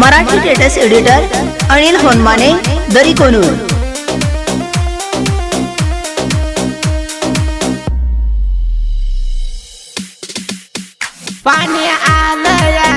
Marathi status editor Anil Honmane दरी पाणी आलं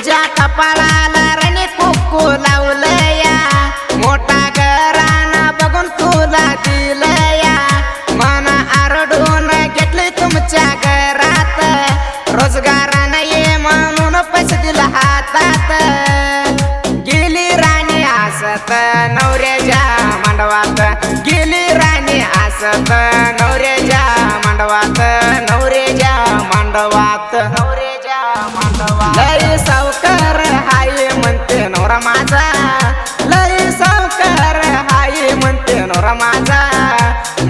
तुझ्या कपाळाला रणे कुक्कू लावलं या मोठा घराना बघून तुला दिलं या मना आरडून घेतले तुमच्या घरात रोजगारानं ये म्हणून पैसे दिला हातात गेली राणी असत नवऱ्याच्या मांडवात गेली राणी असत नवऱ्याच्या मांडवात नवऱ्याच्या मांडवात नवऱ्याच्या मांडवात लय सावकार हाय म्हणते नवरा माझा. लय सावकार हाय म्हणते नवरा माझा.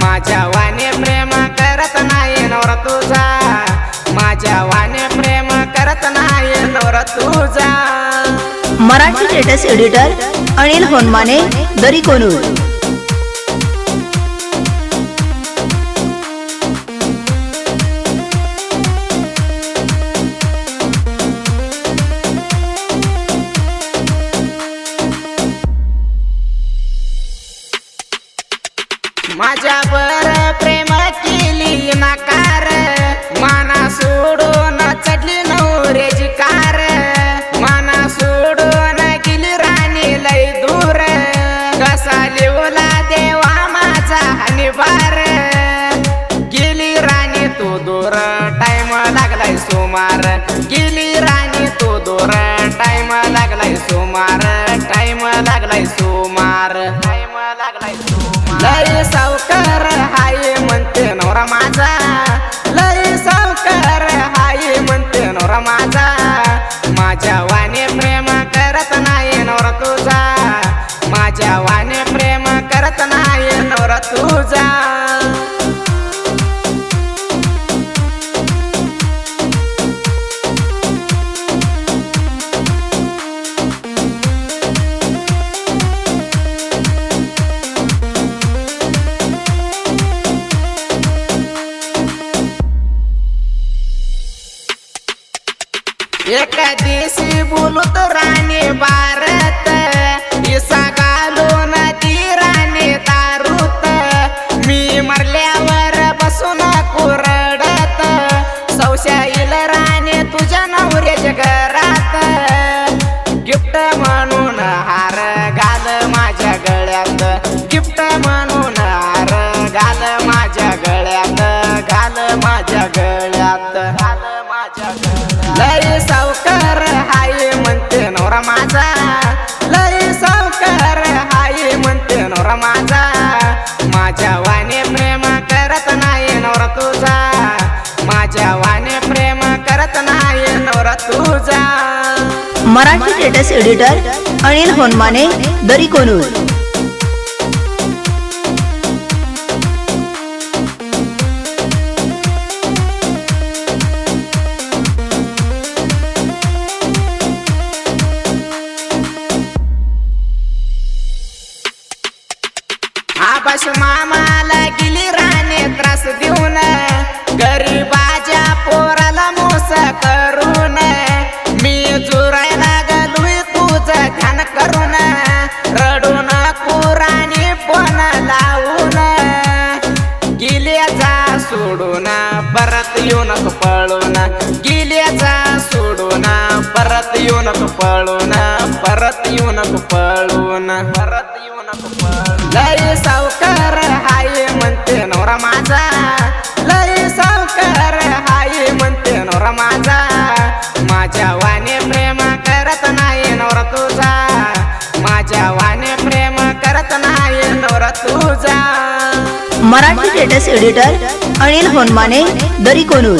माझ्या वाने प्रेम करत नाही नवरा तुझा. माझ्या वाने प्रेम करत नाही नवरा तुझा. Marathi latest editor Anil Honmane Dari Konur. माझ्यावर प्रेम केली नाकार. माना सोडून चढली नवऱ्याची कार माना सोडून गेली राणी लय दूर. कसा लिवला देवा माझा हनिवार गेली राणी तू दूर टाइम लागलाय सुमार. गेली राणी तू दूर टाइम लागलाय सुमार. टाइम लागलाय सुमार बोलत राणे भारत. इसा घालून ती राणे तारुत मी मरल्यावर बसून कुरडत. सौशाईल राणे तुझ्या नवऱ्याच्या घरात. गिफ्ट म्हणून हार घाल माझ्या गळ्यात. गिफ्ट म्हणून हार घाल माझ्या गळ्यात. घाल माझ्या गळ्यात. घाल माझ्या मराठी स्टेटस एडिटर अनिल होनमाने दरी कोनूर सोडोना परत येऊ नको पळून. गेल्याचा सोडोना परत येऊ नको पळून. परत येऊ नको पळून. परत येऊन नको पळ लय सावकार हाय म्हणते नवरा माझा. लय सावकार हाय म्हणते नवरा माझा. माझ्या वाने प्रेम करत नाही नवरा तुझा. माझ्या वाने प्रेम करत नाही नवरा तुझा. मराठी स्टेटस एडिटर अनिल होनमाने दरिकोनूर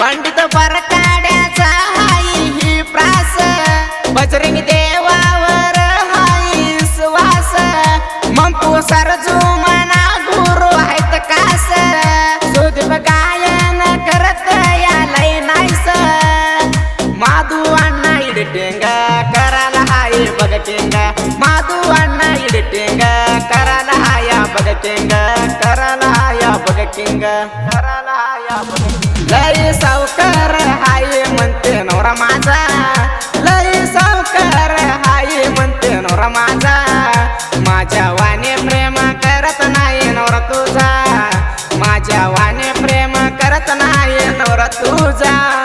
पंडित बरकाड्याचा हाई ही प्रास. बजरंग देवा ಸರ್ಜು ಮನ ಗುರು ಆಯ್ತ ಕಾಸರ. ಸುದೀಪ ಗಾಯನ ಕರತ ಯಾಲೈ ನಾಯ್ಸ ಮಾಧು ಅಣ್ಣ ಇಡಿಟಿಂಗ, ಕರಲ ಹಾಯ ಬಗಟಿಂಗ ಮಾಧು ಅಣ್ಣ ಇಡಿಟಿಂಗ, ಕರಲ ಹಾಯ ಬಗಟಿಂಗ ಕರಲ ಹಾಯ ಬಗಟಿಂಗ तुझा